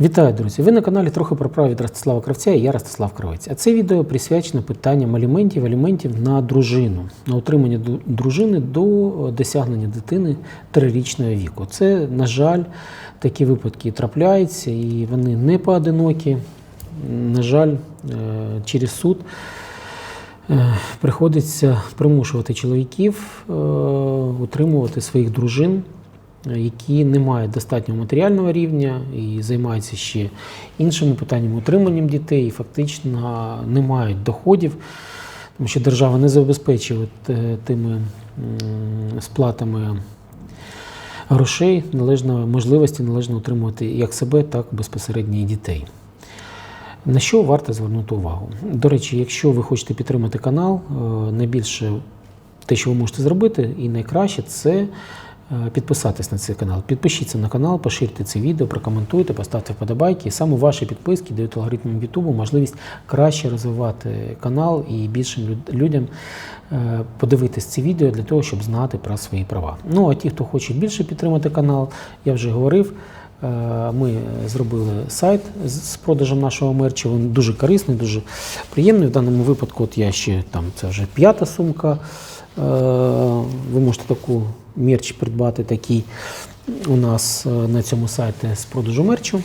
Вітаю, друзі! Ви на каналі трохи про право від Ростислава Кравця і я Ростислав Кравець. А це відео присвячено питанням аліментів, аліментів на дружину, на утримання дружини до досягнення дитини трирічного віку. Це, на жаль, такі випадки трапляються, і вони не поодинокі. На жаль, е, через суд е, приходиться примушувати чоловіків е, утримувати своїх дружин які не мають достатнього матеріального рівня і займаються ще іншими питаннями утриманням дітей, і фактично не мають доходів, тому що держава не забезпечує е, тими сплатами грошей належно можливості належно утримувати як себе, так і безпосередньо дітей. На що варто звернути увагу? До речі, якщо ви хочете підтримати канал, е, найбільше те, що ви можете зробити, і найкраще це підписатись на цей канал. Підпишіться на канал, поширте це відео, прокоментуйте, поставте вподобайки. І саме ваші підписки дають алгоритмам YouTube можливість краще розвивати канал і більшим людям е, подивитись ці відео для того, щоб знати про свої права. Ну а ті, хто хоче більше підтримати канал, я вже говорив. Е, Ми зробили сайт з продажем нашого мерчу. Він дуже корисний, дуже приємний. В даному випадку, от я ще там це вже п'ята сумка. Е, Ви можете таку мерч придбати такий у нас е, на цьому сайті з продажу мерчу.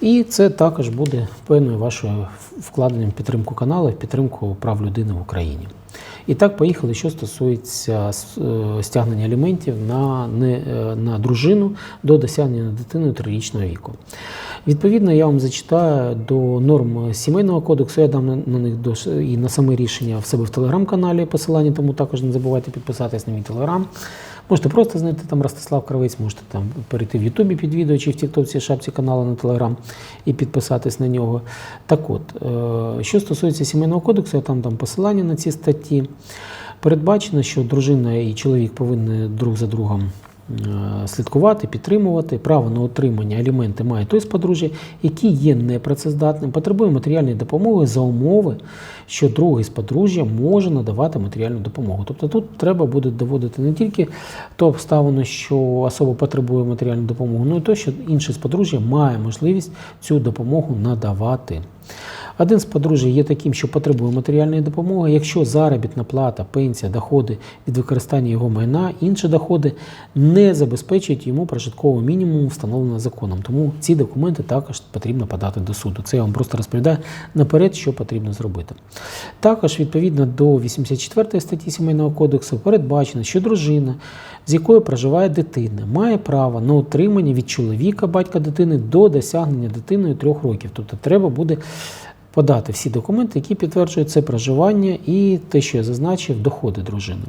І це також буде певною вашою вкладенням в підтримку каналу, в підтримку прав людини в Україні. І так, поїхали, що стосується е, стягнення аліментів на, не, е, на дружину до досягнення дитиною трирічного віку. Відповідно, я вам зачитаю до норм сімейного кодексу, я дам на, них і на саме рішення в себе в телеграм-каналі посилання, тому також не забувайте підписатись на мій телеграм. Можете просто знайти там Ростислав Кравець, можете там перейти в Ютубі під відео чи в Тіктоці шапці каналу на Телеграм і підписатись на нього. Так от, е, що стосується сімейного кодексу, я там дам посилання на ці статті. Передбачено, що дружина і чоловік повинні друг за другом слідкувати, підтримувати. Право на отримання аліменти має той з подружжя, який є непрацездатним, потребує матеріальної допомоги за умови, що другий з подружжя може надавати матеріальну допомогу. Тобто тут треба буде доводити не тільки ту обставину, що особа потребує матеріальну допомогу, але й те, що інший з подружжя має можливість цю допомогу надавати. Один з подружжя є таким, що потребує матеріальної допомоги, якщо заробітна плата, пенсія, доходи від використання його майна, інші доходи не забезпечують йому прожиткового мінімуму, встановленого законом. Тому ці документи також потрібно подати до суду. Це я вам просто розповідаю наперед, що потрібно зробити. Також відповідно до 84 статті Сімейного кодексу передбачено, що дружина, з якою проживає дитина, має право на утримання від чоловіка, батька дитини до досягнення дитиною трьох років. Тобто треба буде подати всі документи, які підтверджують це проживання і те, що я зазначив, доходи дружини.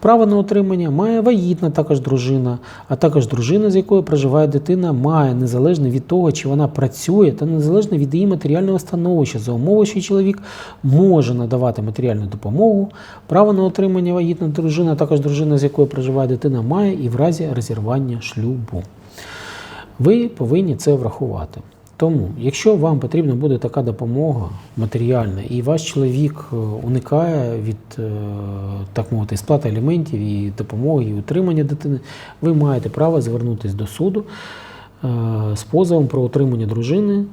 Право на утримання має вагітна також дружина, а також дружина, з якою проживає дитина, має незалежно від того, чи вона працює, та незалежно від її матеріального становища, за умови, що чоловік може надавати матеріальну допомогу. Право на утримання вагітна дружина, а також дружина, з якою проживає дитина, має і в разі розірвання шлюбу. Ви повинні це врахувати. Тому, якщо вам потрібна буде така допомога матеріальна, і ваш чоловік е, уникає від е, так мовити сплати аліментів і допомоги, і утримання дитини, ви маєте право звернутися до суду е, з позовом про утримання дружини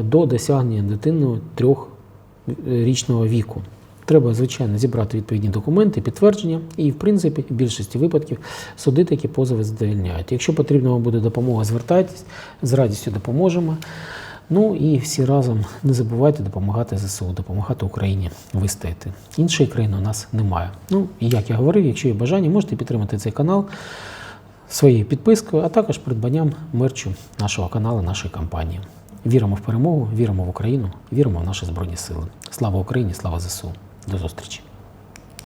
до досягнення дитиною трьохрічного віку. Треба, звичайно, зібрати відповідні документи, підтвердження, і, в принципі, в більшості випадків суди такі позови задовільняють. Якщо потрібна вам буде допомога, звертайтесь, з радістю допоможемо. Ну і всі разом не забувайте допомагати ЗСУ, допомагати Україні вистояти. Іншої країни у нас немає. Ну і як я говорив, якщо є бажання, можете підтримати цей канал своєю підпискою, а також придбанням мерчу нашого каналу, нашої компанії. Віримо в перемогу, віримо в Україну, віримо в наші Збройні Сили. Слава Україні, слава ЗСУ. До зустрічі!